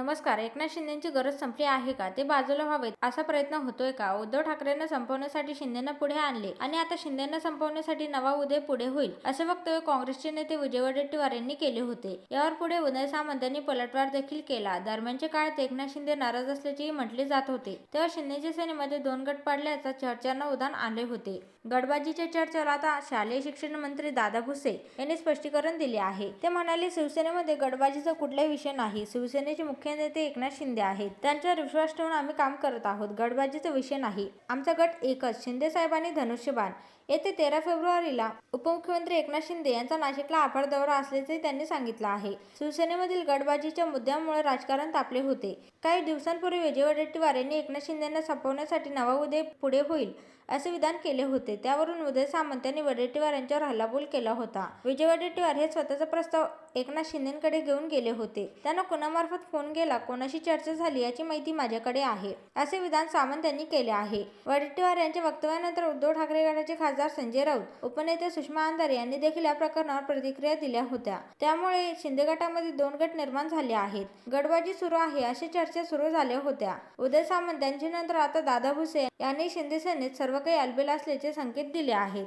नमस्कार एकनाथ शिंदेची गरज संपली आहे का? ते बाजूला व्हावेत असा प्रयत्न होतोय का? उद्धव ठाकरेंना संपवण्यासाठी शिंदेना पुढे आणले आणि आता शिंदेना संपवण्यासाठी नवा उदय पुढे होईल असे वक्तव्य काँग्रेसचे नेते विजय वडेट्टीवार यांनी केले होते. यावर पुढे उदय सामंत यांनी पलटवार देखील केला. दरम्यानच्या काळात एकनाथ शिंदे नाराज असल्याचेही म्हटले जात होते. तेव्हा शिंदेच्या सेनेमध्ये दोन गट पाडल्याचा चर्चांना उदाहरण आले होते. गडबाजीच्या चर्चेवर आता शालेय शिक्षण मंत्री दादा भुसे यांनी स्पष्टीकरण दिले आहे. ते म्हणाले शिवसेनेमध्ये गडबाजीचा कुठलाही विषय नाही. शिवसेनेचे मुख्य नेते एकनाथ शिंदे आहेत. त्यांच्यावर विश्वास ठेवून आम्ही काम करत आहोत. गटबाजीचा विषय नाही. आमचा गट एकच शिंदे साहेबांनी धनुष्यबाण. येथे तेरा फेब्रुवारीला उपमुख्यमंत्री एकनाथ शिंदे यांचा नाशिकला आभार दौरा असल्याचे त्यांनी सांगितलं आहे. शिवसेनेमधील गटबाजीच्या मुद्द्यामुळे राजकारण तापले होते. काही दिवसांपूर्वी विजय वडेट्टीवार यांनी एकनाथ शिंदेना संपवण्यासाठी नवा उदय पुढे होईल असे विधान केले होते. त्यावरून उदय सामंत यांनी वडेट्टीवार यांच्यावर हल्लाबोल केला होता. विजय वडेट्टीवार हे स्वतःचा प्रस्ताव एकनाथ शिंदेकडे घेऊन गेले होते. त्यांना कोणामार्फत फोन गेला कोणाशी चर्चा झाली याची माहिती माझ्याकडे आहे असे विधान सामंत यांनी केले आहे. वडेट्टीवार यांच्या वक्तव्यानंतर उद्धव ठाकरे गटाचे खासदार संजय राऊत उपनेते सुषमा अंधारे यांनी देखील या प्रकरणावर प्रतिक्रिया दिल्या होत्या. त्यामुळे शिंदे गटामध्ये दोन गट निर्माण झाले आहेत. गटबाजी सुरू आहे अशी चर्चा सुरू झाल्या होत्या. उदय सामंत यांच्यानंतर आता दादा भुसे यांनी शिंदे सेनेत सर्व काही अलबेल असल्याचे संकेत दिले आहेत.